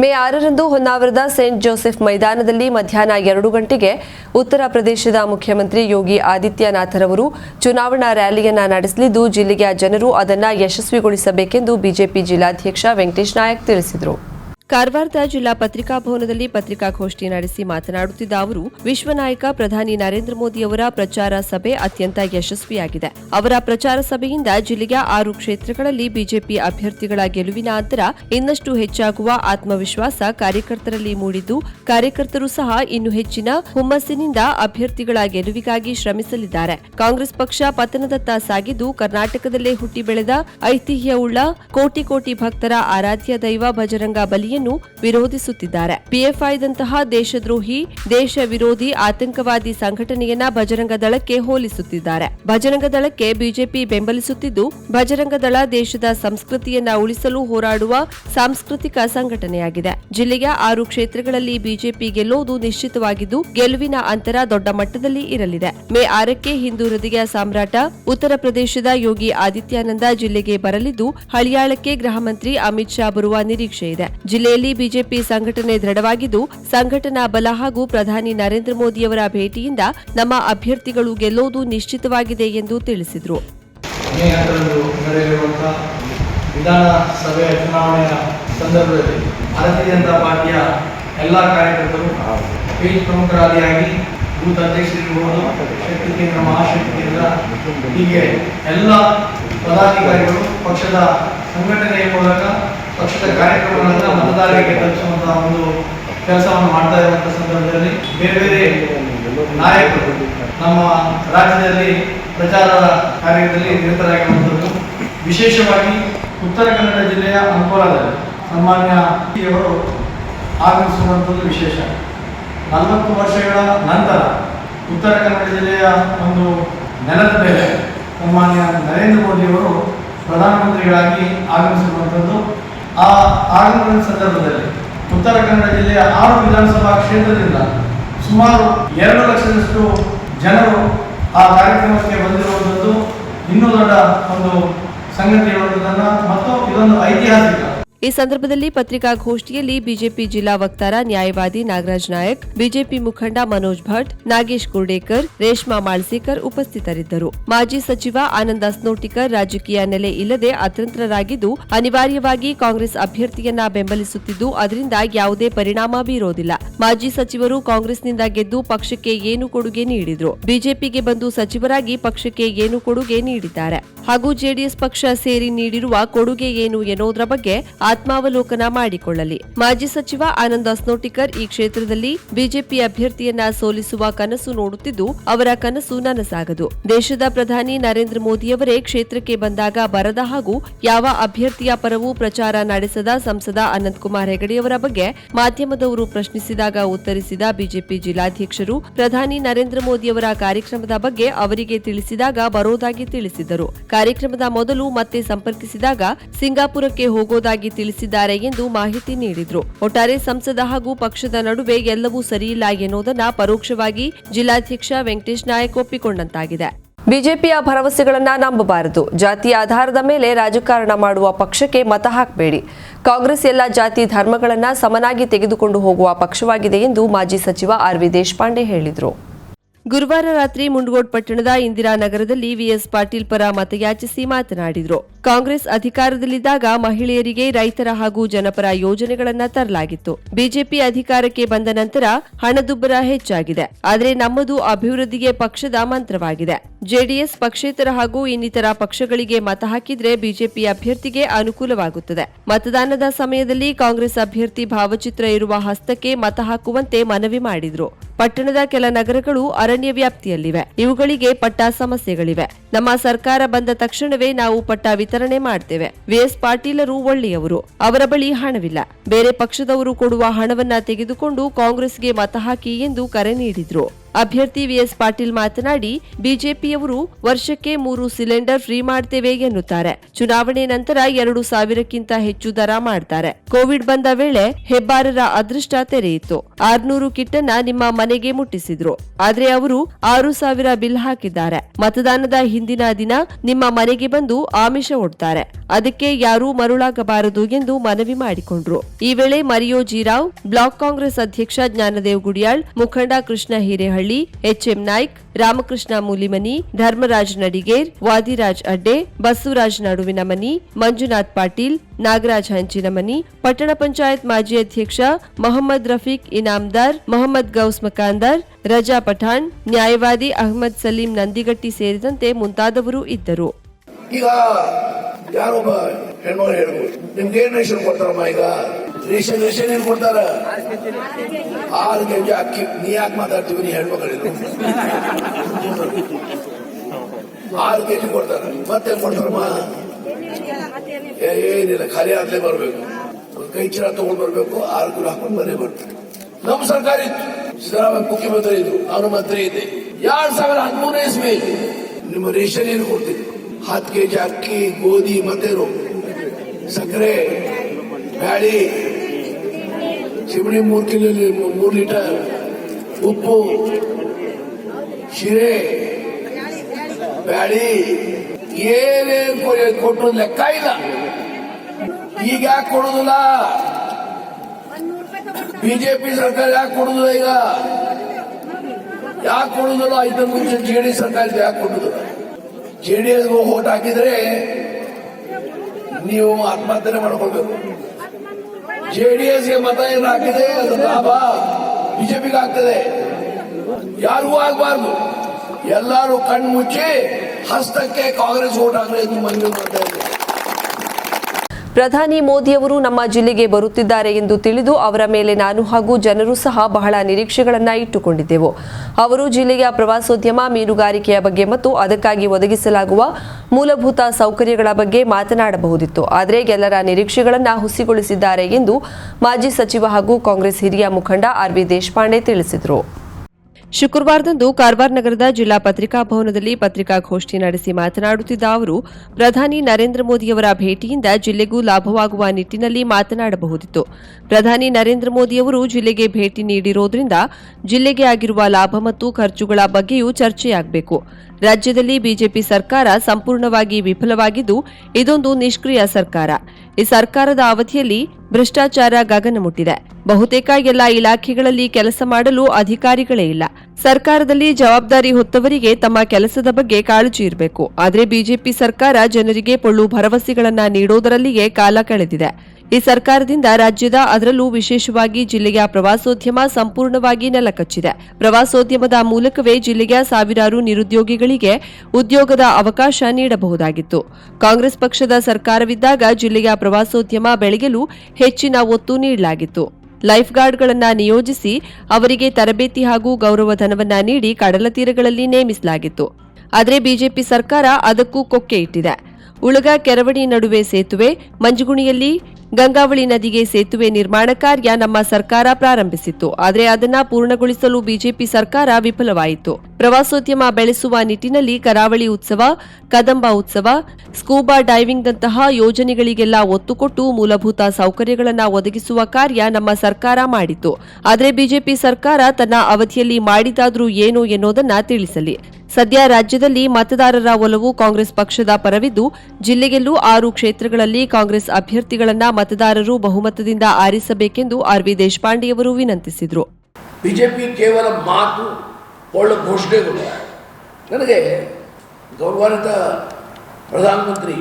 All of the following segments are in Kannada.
ಮೇ ಆರರಂದು ಹೊನ್ನಾವರದ ಸೇಂಟ್ ಜೋಸೆಫ್ ಮೈದಾನದಲ್ಲಿ ಮಧ್ಯಾಹ್ನ ಎರಡು ಗಂಟೆಗೆ ಉತ್ತರ ಪ್ರದೇಶದ ಮುಖ್ಯಮಂತ್ರಿ ಯೋಗಿ ಆದಿತ್ಯನಾಥರವರು ಚುನಾವಣಾ ರ್ಯಾಲಿಯನ್ನ ನಡೆಸಲಿದ್ದು, ಜಿಲ್ಲೆಯ ಜನರು ಅದನ್ನು ಯಶಸ್ವಿಗೊಳಿಸಬೇಕೆಂದು ಬಿಜೆಪಿ ಜಿಲ್ಲಾಧ್ಯಕ್ಷ ವೆಂಕಟೇಶ್ ನಾಯಕ್ ತಿಳಿಸಿದರು. ಕಾರವಾರದ ಜಿಲ್ಲಾ ಪತ್ರಿಕಾ ಭವನದಲ್ಲಿ ಪತ್ರಿಕಾಗೋಷ್ಠಿ ನಡೆಸಿ ಮಾತನಾಡುತ್ತಿದ್ದ ಅವರು, ವಿಶ್ವ ನಾಯಕ ಪ್ರಧಾನಿ ನರೇಂದ್ರ ಮೋದಿ ಅವರ ಪ್ರಚಾರ ಸಭೆ ಅತ್ಯಂತ ಯಶಸ್ವಿಯಾಗಿದೆ. ಅವರ ಪ್ರಚಾರ ಸಭೆಯಿಂದ ಜಿಲ್ಲೆಯ ಆರು ಕ್ಷೇತ್ರಗಳಲ್ಲಿ ಬಿಜೆಪಿ ಅಭ್ಯರ್ಥಿಗಳ ಗೆಲುವಿನ ಅಂತರ ಇನ್ನಷ್ಟು ಹೆಚ್ಚಾಗುವ ಆತ್ಮವಿಶ್ವಾಸ ಕಾರ್ಯಕರ್ತರಲ್ಲಿ ಮೂಡಿದ್ದು, ಕಾರ್ಯಕರ್ತರು ಸಹ ಇನ್ನು ಹೆಚ್ಚಿನ ಹುಮ್ಮಸ್ಸಿನಿಂದ ಅಭ್ಯರ್ಥಿಗಳ ಗೆಲುವಿಗಾಗಿ ಶ್ರಮಿಸಲಿದ್ದಾರೆ. ಕಾಂಗ್ರೆಸ್ ಪಕ್ಷ ಪತನದತ್ತ ಸಾಗಿದ್ದು, ಕರ್ನಾಟಕದಲ್ಲೇ ಹುಟ್ಟಿ ಬೆಳೆದ ಐತಿಹ್ಯವುಳ್ಳ ಕೋಟಿ ಕೋಟಿ ಭಕ್ತರ ಆರಾಧ್ಯ ದೈವ ಬಜರಂಗ ಬಲಿಯನ್ನು ವಿರೋಧಿಸುತ್ತಿದ್ದಾರೆ. ಪಿಎಫ್ಐದಂತಹ ದೇಶದ್ರೋಹಿ, ದೇಶ ವಿರೋಧಿ, ಆತಂಕವಾದಿ ಸಂಘಟನೆಯನ್ನ ಬಜರಂಗ ದಳಕ್ಕೆ ಹೋಲಿಸುತ್ತಿದ್ದಾರೆ. ಬಜರಂಗ ದಳಕ್ಕೆ ಬಿಜೆಪಿ ಬೆಂಬಲಿಸುತ್ತಿದ್ದು, ಬಜರಂಗ ದಳ ದೇಶದ ಸಂಸ್ಕೃತಿಯನ್ನ ಉಳಿಸಲು ಹೋರಾಡುವ ಸಾಂಸ್ಕೃತಿಕ ಸಂಘಟನೆಯಾಗಿದೆ. ಜಿಲ್ಲೆಯ ಆರು ಕ್ಷೇತ್ರಗಳಲ್ಲಿ ಬಿಜೆಪಿ ಗೆಲ್ಲುವುದು ನಿಶ್ಚಿತವಾಗಿದ್ದು, ಗೆಲುವಿನ ಅಂತರ ದೊಡ್ಡ ಮಟ್ಟದಲ್ಲಿ ಇರಲಿದೆ. ಮೇ ಆರಕ್ಕೆ ಹಿಂದೂ ಹೃದಯ ಸಾಮ್ರಾಟ, ಉತ್ತರ ಪ್ರದೇಶದ ಯೋಗಿ ಆದಿತ್ಯಾನಂದ ಜಿಲ್ಲೆಗೆ ಬರಲಿದ್ದು, ಹಳಿಯಾಳಕ್ಕೆ ಗೃಹ ಮಂತ್ರಿ ಅಮಿತ್ ಶಾ ಬರುವ ನಿರೀಕ್ಷೆ ಇದೆ. ಜಿಲ್ಲೆಯಲ್ಲಿ ಬಿಜೆಪಿ ಸಂಘಟನೆ ದೃಢವಾಗಿದ್ದು, ಸಂಘಟನಾ ಬಲ ಹಾಗೂ ಪ್ರಧಾನಿ ನರೇಂದ್ರ ಮೋದಿಯವರ ಭೇಟಿಯಿಂದ ನಮ್ಮ ಅಭ್ಯರ್ಥಿಗಳು ಗೆಲ್ಲುವುದು ನಿಶ್ಚಿತವಾಗಿದೆ ಎಂದು ತಿಳಿಸಿದರು. ವಿಧಾನಸಭೆಯ ಚುನಾವಣೆಯ ಸಂದರ್ಭದಲ್ಲಿ ಭಾರತೀಯ ಜನತಾ ಪಾರ್ಟಿಯ ಎಲ್ಲ ಕಾರ್ಯಕರ್ತರು ಪೇಜ್ ಪ್ರಮುಖರಾದಿಯಾಗಿ ಬೂತ್ ಅಧ್ಯಕ್ಷರಿರ್ಬೋದು, ಶಕ್ತಿ ಕೇಂದ್ರ, ಮಹಾಶಕ್ತಿ ಕೇಂದ್ರ, ಹೀಗೆ ಎಲ್ಲ ಪದಾಧಿಕಾರಿಗಳು, ಪಕ್ಷದ ಸಂಘಟನೆಯ ಮೂಲಕ ಪಕ್ಷದ ಕಾರ್ಯಕ್ರಮಗಳನ್ನು ಮತದಾರರಿಗೆ ತಲುಪಿಸುವಂತಹ ಒಂದು ಕೆಲಸವನ್ನು ಮಾಡ್ತಾ ಇರುವಂಥ ಸಂದರ್ಭದಲ್ಲಿ ಬೇರೆ ಬೇರೆ ನಾಯಕರು ನಮ್ಮ ರಾಜ್ಯದಲ್ಲಿ ಪ್ರಚಾರ ಕಾರ್ಯದಲ್ಲಿ ನಿರತರಾಗಿರುವಂಥದ್ದು ವಿಶೇಷವಾಗಿ ಉತ್ತರ ಕನ್ನಡ ಜಿಲ್ಲೆಯ ಅಂಕೋಲಾದಲ್ಲಿ ಸನ್ಮಾನ್ಯ ಅವರು ಆಗಮಿಸುವಂಥದ್ದು ವಿಶೇಷ. ನಲವತ್ತು ವರ್ಷಗಳ ನಂತರ ಉತ್ತರ ಕನ್ನಡ ಜಿಲ್ಲೆಯ ಒಂದು ನೆಲದ ಮೇಲೆ ಸನ್ಮಾನ್ಯ ನರೇಂದ್ರ ಮೋದಿಯವರು ಪ್ರಧಾನಮಂತ್ರಿಗಳಾಗಿ ಆಗಮಿಸಿರುವಂಥದ್ದು ಆ ಆಗಮನ ಸಂದರ್ಭದಲ್ಲಿ ಉತ್ತರ ಕನ್ನಡ ಜಿಲ್ಲೆಯ ಆರು ವಿಧಾನಸಭಾ ಕ್ಷೇತ್ರದಿಂದ ಸುಮಾರು ಎರಡು ಲಕ್ಷದಷ್ಟು ಜನರು ಆ ಕಾರ್ಯಕ್ರಮಕ್ಕೆ ಬಂದಿರುವಂಥದ್ದು ಇನ್ನೂ ದೊಡ್ಡ ಒಂದು ಸಂಗತಿ ಇರುವುದನ್ನು ಮತ್ತು ಇದೊಂದು ಐತಿಹಾಸಿಕ ಈ ಸಂದರ್ಭದಲ್ಲಿ ಪತ್ರಿಕಾಗೋಷ್ಠಿಯಲ್ಲಿ ಬಿಜೆಪಿ ಜಿಲ್ಲಾ ವಕ್ತಾರ ನ್ಯಾಯವಾದಿ ನಾಗರಾಜ್ ನಾಯಕ್, ಬಿಜೆಪಿ ಮುಖಂಡ ಮನೋಜ್ ಭಟ್, ನಾಗೇಶ್ ಕುರ್ಡೇಕರ್, ರೇಷ್ಮಾ ಮಾಳ್ಸೇಕರ್ ಉಪಸ್ಥಿತರಿದ್ದರು. ಮಾಜಿ ಸಚಿವ ಆನಂದ ಸ್ನೋಟಿಕರ್ ರಾಜಕೀಯ ನೆಲೆ ಇಲ್ಲದೆ ಅತಂತ್ರರಾಗಿದ್ದು, ಅನಿವಾರ್ಯವಾಗಿ ಕಾಂಗ್ರೆಸ್ ಅಭ್ಯರ್ಥಿಯನ್ನ ಬೆಂಬಲಿಸುತ್ತಿದ್ದು, ಅದರಿಂದ ಯಾವುದೇ ಪರಿಣಾಮ ಬೀರೋದಿಲ್ಲ. ಮಾಜಿ ಸಚಿವರು ಕಾಂಗ್ರೆಸ್ನಿಂದ ಗೆದ್ದು ಪಕ್ಷಕ್ಕೆ ಏನು ಕೊಡುಗೆ ನೀಡಿದ್ರು? ಬಿಜೆಪಿಗೆ ಬಂದು ಸಚಿವರಾಗಿ ಪಕ್ಷಕ್ಕೆ ಏನು ಕೊಡುಗೆ ನೀಡಿದ್ದಾರೆ? ಹಾಗೂ ಜೆಡಿಎಸ್ ಪಕ್ಷ ಸೇರಿ ನೀಡಿರುವ ಕೊಡುಗೆ ಏನು ಎನ್ನುವುದರ ಬಗ್ಗೆ ಆತ್ಮಾವಲೋಕನ ಮಾಡಿಕೊಳ್ಳಲಿ. ಮಾಜಿ ಸಚಿವ ಆನಂದ ಸ್ನೋಟಿಕರ್ ಈ ಕ್ಷೇತ್ರದಲ್ಲಿ ಬಿಜೆಪಿ ಅಭ್ಯರ್ಥಿಯನ್ನ ಸೋಲಿಸುವ ಕನಸು ನೋಡುತ್ತಿದ್ದು, ಅವರ ಕನಸು ನನಸಾಗದು. ದೇಶದ ಪ್ರಧಾನಿ ನರೇಂದ್ರ ಮೋದಿಯವರೇ ಕ್ಷೇತ್ರಕ್ಕೆ ಬಂದಾಗ ಬರದ ಹಾಗೂ ಯಾವ ಅಭ್ಯರ್ಥಿಯ ಪರವೂ ಪ್ರಚಾರ ನಡೆಸದ ಸಂಸದ ಅನಂತಕುಮಾರ್ ಹೆಗಡೆಯವರ ಬಗ್ಗೆ ಮಾಧ್ಯಮದವರು ಪ್ರಶ್ನಿಸಿದಾಗ ಉತ್ತರಿಸಿದ ಬಿಜೆಪಿ ಜಿಲ್ಲಾಧ್ಯಕ್ಷರು, ಪ್ರಧಾನಿ ನರೇಂದ್ರ ಮೋದಿಯವರ ಕಾರ್ಯಕ್ರಮದ ಬಗ್ಗೆ ಅವರಿಗೆ ತಿಳಿಸಿದಾಗ ಬರೋದಾಗಿ ತಿಳಿಸಿದರು. ಕಾರ್ಯಕ್ರಮದ ಮೊದಲು ಮತ್ತೆ ಸಂಪರ್ಕಿಸಿದಾಗ ಸಿಂಗಾಪುರಕ್ಕೆ ಹೋಗೋದಾಗಿ ತಿಳಿಸಿದ್ದಾರೆ ಎಂದು ಮಾಹಿತಿ ನೀಡಿದರು. ಒಟ್ಟಾರೆ ಸಂಸದ ಹಾಗೂ ಪಕ್ಷದ ನಡುವೆ ಎಲ್ಲವೂ ಸರಿಯಿಲ್ಲ ಎನ್ನುವುದನ್ನು ಪರೋಕ್ಷವಾಗಿ ಜಿಲ್ಲಾಧ್ಯಕ್ಷ ವೆಂಕಟೇಶ್ ನಾಯಕ್ ಒಪ್ಪಿಕೊಂಡಂತಾಗಿದೆ. ಬಿಜೆಪಿಯ ಭರವಸೆಗಳನ್ನ ನಂಬಬಾರದು. ಜಾತಿಯ ಆಧಾರದ ಮೇಲೆ ರಾಜಕಾರಣ ಮಾಡುವ ಪಕ್ಷಕ್ಕೆ ಮತ ಹಾಕಬೇಡಿ. ಕಾಂಗ್ರೆಸ್ ಎಲ್ಲ ಜಾತಿ ಧರ್ಮಗಳನ್ನ ಸಮನಾಗಿ ತೆಗೆದುಕೊಂಡು ಹೋಗುವ ಪಕ್ಷವಾಗಿದೆ ಎಂದು ಮಾಜಿ ಸಚಿವ ಆರ್ ವಿ ದೇಶಪಾಂಡೆ ಹೇಳಿದರು. ಗುರುವಾರ ರಾತ್ರಿ ಮುಂಡಗೋಡ್ ಪಟ್ಟಣದ ಇಂದಿರಾನಗರದಲ್ಲಿ ವಿಎಸ್ ಪಾಟೀಲ್ ಪರ ಮತಯಾಚಿಸಿ ಮಾತನಾಡಿದರು. ಕಾಂಗ್ರೆಸ್ ಅಧಿಕಾರದಲ್ಲಿದ್ದಾಗ ಮಹಿಳೆಯರಿಗೆ ರೈತರ ಹಾಗೂ ಜನಪರ ಯೋಜನೆಗಳನ್ನು ತರಲಾಗಿತ್ತು. ಬಿಜೆಪಿ ಅಧಿಕಾರಕ್ಕೆ ಬಂದ ನಂತರ ಹಣದುಬ್ಬರ ಹೆಚ್ಚಾಗಿದೆ. ಆದರೆ ನಮ್ಮದು ಅಭಿವೃದ್ಧಿಗೆ ಪಕ್ಷದ ಮಂತ್ರವಾಗಿದೆ. ಜೆಡಿಎಸ್ ಪಕ್ಷೇತರ ಹಾಗೂ ಇನ್ನಿತರ ಪಕ್ಷಗಳಿಗೆ ಮತ ಹಾಕಿದ್ರೆ ಬಿಜೆಪಿ ಅಭ್ಯರ್ಥಿಗೆ ಅನುಕೂಲವಾಗುತ್ತದೆ. ಮತದಾನದ ಸಮಯದಲ್ಲಿ ಕಾಂಗ್ರೆಸ್ ಅಭ್ಯರ್ಥಿ ಭಾವಚಿತ್ರ ಇರುವ ಹಸ್ತಕ್ಕೆ ಮತ ಹಾಕುವಂತೆ ಮನವಿ ಮಾಡಿದ್ರು. ಪಟ್ಟಣದ ಕೆಲ ನಗರಗಳು ಅರಣ್ಯ ವ್ಯಾಪ್ತಿಯಲ್ಲಿವೆ. ಇವುಗಳಿಗೆ ಪಟ್ಟ ಸಮಸ್ಯೆಗಳಿವೆ. ನಮ್ಮ ಸರ್ಕಾರ ಬಂದ ತಕ್ಷಣವೇ ನಾವು ಪಟ್ಟ ವಿತರಣೆ ಮಾಡ್ತೇವೆ. ವಿಎಸ್ ಪಾಟೀಲರು ಒಳ್ಳೆಯವರು. ಅವರ ಬಳಿ ಹಣವಿಲ್ಲ. ಬೇರೆ ಪಕ್ಷದವರು ಕೊಡುವ ಹಣವನ್ನ ತೆಗೆದುಕೊಂಡು ಕಾಂಗ್ರೆಸ್ಗೆ ಮತ ಹಾಕಿ ಎಂದು ಕರೆ ನೀಡಿದ್ರು. ಅಭ್ಯರ್ಥಿ ವಿಎಸ್ ಪಾಟೀಲ್ ಮಾತನಾಡಿ, ಬಿಜೆಪಿಯವರು ವರ್ಷಕ್ಕೆ ಮೂರು ಸಿಲಿಂಡರ್ ಫ್ರೀ ಮಾಡ್ತೇವೆ ಎನ್ನುತ್ತಾರೆ. ಚುನಾವಣೆ ನಂತರ ಎರಡು ಸಾವಿರಕ್ಕಿಂತ ಹೆಚ್ಚು ದರ ಮಾಡ್ತಾರೆ. ಕೋವಿಡ್ ಬಂದ ವೇಳೆ ಹೆಬ್ಬಾರರ ಅದೃಷ್ಟ ತೆರೆಯಿತು. ಆರ್ನೂರು ಕಿಟ್ಟನ್ನ ನಿಮ್ಮ ಮನೆಗೆ ಮುಟ್ಟಿಸಿದ್ರು. ಆದ್ರೆ ಅವರು ಆರು ಸಾವಿರ ಬಿಲ್ ಹಾಕಿದ್ದಾರೆ. ಮತದಾನದ ಹಿಂದಿನ ದಿನ ನಿಮ್ಮ ಮನೆಗೆ ಬಂದು ಆಮಿಷ ಒಡ್ತಾರೆ. ಅದಕ್ಕೆ ಯಾರೂ ಮರುಳಾಗಬಾರದು ಎಂದು ಮನವಿ ಮಾಡಿಕೊಂಡ್ರು. ಈ ವೇಳೆ ಮರಿಯೋ ಜೀರಾವ್, ಬ್ಲಾಕ್ ಕಾಂಗ್ರೆಸ್ ಅಧ್ಯಕ್ಷ ಜ್ಞಾನದೇವ್ ಗುಡಿಯಾಳ್, ಮುಖಂಡ ಕೃಷ್ಣ ಹಿರೇಹಳ್ಳಿ ಎಚ್ಎಂ ನಾಯ್ಕ್, ರಾಮಕೃಷ್ಣ ಮೂಲಿಮನಿ, ಧರ್ಮರಾಜ್ ನಡಿಗೇರ್, ವಾದಿರಾಜ್ ಅಡ್ಡೆ, ಬಸವರಾಜ್ ನಡುವಿನ ಮನಿ ಮಂಜುನಾಥ್ ಪಾಟೀಲ್, ನಾಗರಾಜ್ ಹಂಚಿನ ಮನಿ ಪಟ್ಟಣ ಪಂಚಾಯತ್ ಮಾಜಿ ಅಧ್ಯಕ್ಷ ಮೊಹಮ್ಮದ್ ರಫೀಕ್ ಇನಾಮ್ದಾರ್, ಮೊಹಮ್ಮದ್ ಗೌಸ್ ಮಕಾಂದರ್, ರಜಾ ಪಠಾಣ್, ನ್ಯಾಯವಾದಿ ಅಹಮದ್ ಸಲೀಂ ನಂದಿಗಟ್ಟಿ ಸೇರಿದಂತೆ ಮುಂತಾದವರು ಇದ್ದರು. ಈಗ ಯಾರೊಬ್ಬ ಹೆಣ್ಮಗಳು ಹೇಳ್ಬೋದು, ನಿಮ್ಗೆ ಏನ್ ರೇಷನ್ ಕೊಡ್ತಾರಮ್ಮ ಈಗ? ರೇಷನ್ ರೇಷನ್ ಏನ್ ಕೊಡ್ತಾರ? ಆರು ಕೆಜಿ ಅಕ್ಕಿ, ನೀ ಯಾಕೆ ಮಾತಾಡ್ತೀವಿ? ನೀ ಹೆಣ್ಮಗಳಿದ್ರು ಆರು ಕೆಜಿ ಕೊಡ್ತಾರ. ಮತ್ತೆ ಕೊಡ್ತಾರಮ್ಮ? ಏನಿಲ್ಲ, ಖಾಲಿ ಆಗ್ಲೇ ಬರ್ಬೇಕು. ಕೈ ಚೀಲ ತಗೊಂಡ್ ಬರ್ಬೇಕು, ಆರು ಕಿಲೋ ಹಾಕೊಂಡು ಮನೆ ಬರ್ತಾರೆ ನಮ್ಮ ಸರ್ಕಾರ ಇತ್ತು. ಸಿದ್ದರಾಮಯ್ಯ ಮುಖ್ಯಮಂತ್ರಿ ಇದ್ರು ಅವರ ಮಂತ್ರಿ ಇದೆ. ಎರಡ್ ಸಾವಿರ ಹದಿಮೂರನೇ ಇಸ್ವಿ ನಿಮ್ಮ ರೇಷನ್ ಏನು ಕೊಡ್ತಿದ್ರು ಹತ್ತು ಕೆಜಿ ಅಕ್ಕಿ ಗೋಧಿ ಮತ್ತೇನು ಸಕ್ಕರೆ, ಬ್ಯಾಳಿ ಚಿಮಣಿ ಮೂರು ಕಿಲೋ ಮೂರು ಲೀಟರ್, ಉಪ್ಪು, ಶಿರೆ, ಬ್ಯಾಳಿ. ಏನೇನ್ ಕೊ- ಕೊಟ್ಟು ಲೆಕ್ಕ ಇಲ್ಲ. ಈಗ ಯಾಕೆ ಕೊಡೋದಿಲ್ಲ? ಬಿಜೆಪಿ ಸರ್ಕಾರ ಯಾಕೆ ಕೊಡುದಿಲ್ಲ ಈಗ? ಯಾಕೆ ಕೊಡುದಿಲ್ಲ? ಇದರ ಮುಂಚೆ ಜೆಡಿಎಸ್ ಸರ್ಕಾರ ಯಾಕೆ ಕೊಡುದಿಲ್ಲ? ಜೆಡಿಎಸ್ ಓಟ್ ಹಾಕಿದ್ರೆ ನೀವು ಆತ್ಮಹತ್ಯೆ ಮಾಡ್ಕೊಳ್ಬೇಕು. ಡಿ ಗೆ ಮತ ಏನು ಹಾಕಿದೆ? ಅದು ಲಾಭ. ಬಿಜೆಪಿಗೆ ಆಗ್ತದೆ. ಯಾರಿಗೂ ಆಗಬಾರ್ದು. ಎಲ್ಲರೂ ಕಣ್ಣು ಮುಚ್ಚಿ ಹಸ್ತಕ್ಕೆ ಕಾಂಗ್ರೆಸ್ ಓಟ್ ಎಂದು ಮನವಿ ಮಾಡ್ತಾ ಇದ್ದೀನಿ ಪ್ರಧಾನಿ ಮೋದಿಯವರು ನಮ್ಮ ಜಿಲ್ಲೆಗೆ ಬರುತ್ತಿದ್ದಾರೆ ಎಂದು ತಿಳಿದು ಅವರ ಮೇಲೆ ನಾನು ಹಾಗೂ ಜನರು ಸಹ ಬಹಳ ನಿರೀಕ್ಷೆಗಳನ್ನು ಇಟ್ಟುಕೊಂಡಿದ್ದೆವು. ಅವರು ಜಿಲ್ಲೆಯ ಪ್ರವಾಸೋದ್ಯಮ, ಮೀನುಗಾರಿಕೆಯ ಬಗ್ಗೆ ಮತ್ತು ಅದಕ್ಕಾಗಿ ಒದಗಿಸಲಾಗುವ ಮೂಲಭೂತ ಸೌಕರ್ಯಗಳ ಬಗ್ಗೆ ಮಾತನಾಡಬಹುದಿತ್ತು. ಆದರೆ ಎಲ್ಲರ ನಿರೀಕ್ಷೆಗಳನ್ನು ಹುಸಿಗೊಳಿಸಿದ್ದಾರೆ ಎಂದು ಮಾಜಿ ಸಚಿವ ಹಾಗೂ ಕಾಂಗ್ರೆಸ್ ಹಿರಿಯ ಮುಖಂಡ ಆರ್ ವಿ ದೇಶಪಾಂಡೆ ತಿಳಿಸಿದರು. ಶುಕ್ರವಾರದಂದು ಕಾರವಾರ ನಗರದ ಜಿಲ್ಲಾ ಪತ್ರಿಕಾ ಭವನದಲ್ಲಿ ಪತ್ರಿಕಾಗೋಷ್ಠಿ ನಡೆಸಿ ಮಾತನಾಡುತ್ತಿದ್ದ ಅವರು, ಪ್ರಧಾನಿ ನರೇಂದ್ರ ಮೋದಿಯವರ ಭೇಟಿಯಿಂದ ಜಿಲ್ಲೆಗೂ ಲಾಭವಾಗುವ ನಿಟ್ಟಿನಲ್ಲಿ ಮಾತನಾಡಬಹುದಿತ್ತು. ಪ್ರಧಾನಿ ನರೇಂದ್ರ ಮೋದಿಯವರು ಜಿಲ್ಲೆಗೆ ಭೇಟಿ ನೀಡಿರೋದ್ರಿಂದ ಜಿಲ್ಲೆಗೆ ಆಗಿರುವ ಲಾಭ ಮತ್ತು ಖರ್ಚುಗಳ ಬಗ್ಗೆಯೂ ಚರ್ಚೆಯಾಗಬೇಕು. ರಾಜ್ಯದಲ್ಲಿ ಬಿಜೆಪಿ ಸರ್ಕಾರ ಸಂಪೂರ್ಣವಾಗಿ ವಿಫಲವಾಗಿದ್ದು, ಇದೊಂದು ನಿಷ್ಕ್ರಿಯ ಸರ್ಕಾರ. ಈ ಸರ್ಕಾರದ ಅವಧಿಯಲ್ಲಿ ಭ್ರಷ್ಟಾಚಾರ ಗಗನ ಮುಟ್ಟಿದೆ. ಬಹುತೇಕ ಎಲ್ಲ ಇಲಾಖೆಗಳಲ್ಲಿ ಕೆಲಸ ಮಾಡಲು ಅಧಿಕಾರಿಗಳೇ ಇಲ್ಲ. ಸರ್ಕಾರದಲ್ಲಿ ಜವಾಬ್ದಾರಿ ಹೊತ್ತವರಿಗೆ ತಮ್ಮ ಕೆಲಸದ ಬಗ್ಗೆ ಕಾಳಜಿ ಇರಬೇಕು. ಆದರೆ ಬಿಜೆಪಿ ಸರ್ಕಾರ ಜನರಿಗೆ ಪೊಳ್ಳು ಭರವಸೆಗಳನ್ನ ನೀಡೋದರಲ್ಲಿಯೇ ಕಾಲ ಕಳೆದಿದೆ. ಈ ಸರ್ಕಾರದಿಂದ ರಾಜ್ಯದ ಅದರಲ್ಲೂ ವಿಶೇಷವಾಗಿ ಜಿಲ್ಲೆಯ ಪ್ರವಾಸೋದ್ಯಮ ಸಂಪೂರ್ಣವಾಗಿ ನೆಲಕಚ್ಚಿದೆ. ಪ್ರವಾಸೋದ್ಯಮದ ಮೂಲಕವೇ ಜಿಲ್ಲೆಯ ಸಾವಿರಾರು ನಿರುದ್ಯೋಗಿಗಳಿಗೆ ಉದ್ಯೋಗದ ಅವಕಾಶ ನೀಡಬಹುದಾಗಿತ್ತು. ಕಾಂಗ್ರೆಸ್ ಪಕ್ಷದ ಸರ್ಕಾರವಿದ್ದಾಗ ಜಿಲ್ಲೆಯ ಪ್ರವಾಸೋದ್ಯಮ ಬೆಳೆಯಲು ಹೆಚ್ಚಿನ ಒತ್ತು ನೀಡಲಾಗಿತ್ತು. ಲೈಫ್ ಗಾರ್ಡ್ಗಳನ್ನ ನಿಯೋಜಿಸಿ ಅವರಿಗೆ ತರಬೇತಿ ಹಾಗೂ ಗೌರವಧನವನ್ನ ನೀಡಿ ಕಡಲ ತೀರಗಳಲ್ಲಿ ನೇಮಿಸಲಾಗಿತ್ತು. ಆದರೆ ಬಿಜೆಪಿ ಸರ್ಕಾರ ಅದಕ್ಕೂ ಕೊಕ್ಕೆ ಇಟ್ಟಿದೆ. ಉಳಗ ಕೆರವಡಿ ನಡುವೆ ಸೇತುವೆ, ಮಂಜುಗುಣಿಯಲ್ಲಿ ಗಂಗಾವಳಿ ನದಿಗೆ ಸೇತುವೆ ನಿರ್ಮಾಣ ಕಾರ್ಯ ನಮ್ಮ ಸರ್ಕಾರ ಪ್ರಾರಂಭಿಸಿತ್ತು. ಆದರೆ ಅದನ್ನ ಪೂರ್ಣಗೊಳಿಸಲು ಬಿಜೆಪಿ ಸರ್ಕಾರ ವಿಫಲವಾಯಿತು. ಪ್ರವಾಸೋದ್ಯಮ ಬೆಳೆಸುವ ನಿಟ್ಟಿನಲ್ಲಿ ಕರಾವಳಿ ಉತ್ಸವ, ಕದಂಬ ಉತ್ಸವ, ಸ್ಕೂಬಾ ಡೈವಿಂಗ್ನಂತಹ ಯೋಜನೆಗಳಿಗೆಲ್ಲ ಒತ್ತು ಕೊಟ್ಟು ಮೂಲಭೂತ ಸೌಕರ್ಯಗಳನ್ನು ಒದಗಿಸುವ ಕಾರ್ಯ ನಮ್ಮ ಸರ್ಕಾರ ಮಾಡಿತು ಆದರೆ ಬಿಜೆಪಿ ಸರ್ಕಾರ ತನ್ನ ಅವಧಿಯಲ್ಲಿ ಮಾಡಿದಾದ್ರೂ ಏನು ಎನ್ನುವುದನ್ನ ತಿಳಿಸಲಿ. ಸದ್ಯ ರಾಜ್ಯದಲ್ಲಿ ಮತದಾರರ ಒಲವು ಕಾಂಗ್ರೆಸ್ ಪಕ್ಷದ ಪರವಿದ್ದು, ಜಿಲ್ಲೆಯಲ್ಲೂ ಆರು ಕ್ಷೇತ್ರಗಳಲ್ಲಿ ಕಾಂಗ್ರೆಸ್ ಅಭ್ಯರ್ಥಿಗಳನ್ನ ಮತದಾರರು ಬಹುಮತದಿಂದ ಆರಿಸಬೇಕೆಂದು ಆರ್ ವಿ ದೇಶಪಾಂಡೆಯವರು ವಿನಂತಿಸಿದರು. ಬಿಜೆಪಿ ಕೇವಲ ಮಾತು, ಒಳ್ಳೆ ಘೋಷಣೆಗಳು. ನನಗೆ ಗೌರವಾನ್ವಿತ ಪ್ರಧಾನಮಂತ್ರಿ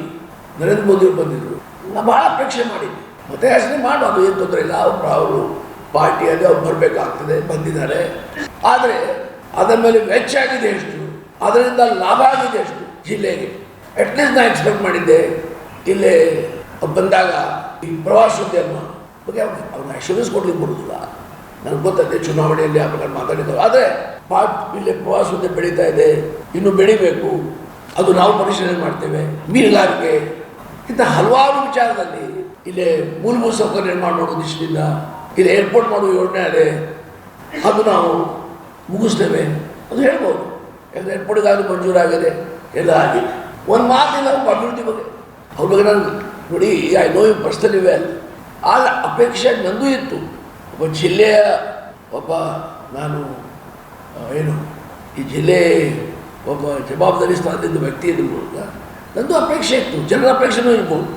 ನರೇಂದ್ರ ಮೋದಿ ಅವರು ಬಂದಿದ್ರು. ನಾನು ಬಹಳ ಅಪೇಕ್ಷೆ ಮಾಡಿದ್ದೆ. ಮತ್ತೆ ಯಾಚನೆ ಮಾಡು ಅದು ಏನು ತೊಂದರೆ ಇಲ್ಲ, ಅವರು ಅವರು ಪಾರ್ಟಿಯಲ್ಲಿ ಅವ್ರು ಬರಬೇಕಾಗ್ತದೆ, ಬಂದಿದ್ದಾರೆ. ಆದರೆ ಅದರ ಮೇಲೆ ವೆಚ್ಚ ಆಗಿದೆ ಎಷ್ಟು? ಅದರಿಂದ ಲಾಭ ಆಗಿದೆ ಎಷ್ಟು? ಜಿಲ್ಲೆಗೆ. ಅಟ್ಲೀಸ್ಟ್ ನಾನು ಎಕ್ಸ್ಪೆಕ್ಟ್ ಮಾಡಿದ್ದೆ ಇಲ್ಲೇ ಬಂದಾಗ ಈ ಪ್ರವಾಸೋದ್ಯಮ ಬಗ್ಗೆ ಅವ್ರನ್ನ ಅಶ್ಯೂರೆನ್ಸ್ ಕೊಡ್ಲಿಕ್ಕೆ ನನಗೆ ಗೊತ್ತದೆ ಚುನಾವಣೆಯಲ್ಲಿ ಆ ಪ್ರಕಾರ ಮಾತಾಡಿದ್ರು ಆದರೆ ಪಾಟ್ ಇಲ್ಲಿ ಪ್ರವಾಸೋದ್ಯಮ ಬೆಳೀತಾ ಇದೆ. ಇನ್ನು ಬೆಳಿಬೇಕು. ಅದು ನಾವು ಪರಿಶೀಲನೆ ಮಾಡ್ತೇವೆ. ಮೀನುಗಾರಿಕೆ ಇಂಥ ಹಲವಾರು ವಿಚಾರದಲ್ಲಿ ಇಲ್ಲಿ ಮೂಲಭೂತ ಸೌಕರ್ಯ ನಿರ್ಮಾಣ ಮಾಡೋ ದೃಷ್ಟಿಯಿಂದ ಇಲ್ಲಿ ಏರ್ಪೋರ್ಟ್ ಮಾಡುವ ಯೋಜನೆ ಇದೆ ಅದು ನಾವು ಮುಗಿಸ್ತೇವೆ ಅದು ಹೇಳ್ಬೋದು. ಯಾಕಂದರೆ ಏರ್ಪೋರ್ಟ್ಗಾಗಲಿ ಮಂಜೂರಾಗಿದೆ. ಎಲ್ಲ ಆಗಿದೆ. ಒಂದು ಮಾತಿಲ್ಲ, ಅಭಿವೃದ್ಧಿ ಬಗ್ಗೆ. ಅವ್ರ ಬಗ್ಗೆ ನಾನು ನೋಡಿ I know you personally well ಆ ಅಪೇಕ್ಷೆ ನಂದು ಇತ್ತು. ಒಬ್ಬ ಜಿಲ್ಲೆಯ ಒಬ್ಬ ನಾನು ಏನು, ಈ ಜಿಲ್ಲೆ ಒಬ್ಬ ಜವಾಬ್ದಾರಿ ಸ್ಥಾನದಿಂದ ವ್ಯಕ್ತಿ ಇದ್ದ ನಂದು ಅಪೇಕ್ಷೆ ಇತ್ತು. ಜನರ ಅಪೇಕ್ಷೆನೂ ಇರ್ಬೋದು.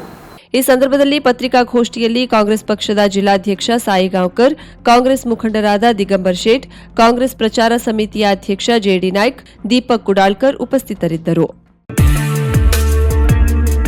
ಈ ಸಂದರ್ಭದಲ್ಲಿ ಪತ್ರಿಕಾಗೋಷ್ಠಿಯಲ್ಲಿ ಕಾಂಗ್ರೆಸ್ ಪಕ್ಷದ ಜಿಲ್ಲಾಧ್ಯಕ್ಷ ಸಾಯಿ ಗಾಂವ್ಕರ್ ಕಾಂಗ್ರೆಸ್ ಮುಖಂಡರಾದ ದಿಗಂಬರ್ ಶೇಟ್, ಕಾಂಗ್ರೆಸ್ ಪ್ರಚಾರ ಸಮಿತಿಯ ಅಧ್ಯಕ್ಷ ಜೆಡಿ ನಾಯ್ಕ್, ದೀಪಕ್ ಕುಡಾಳ್ಕರ್ ಉಪಸ್ಥಿತರಿದ್ದರು.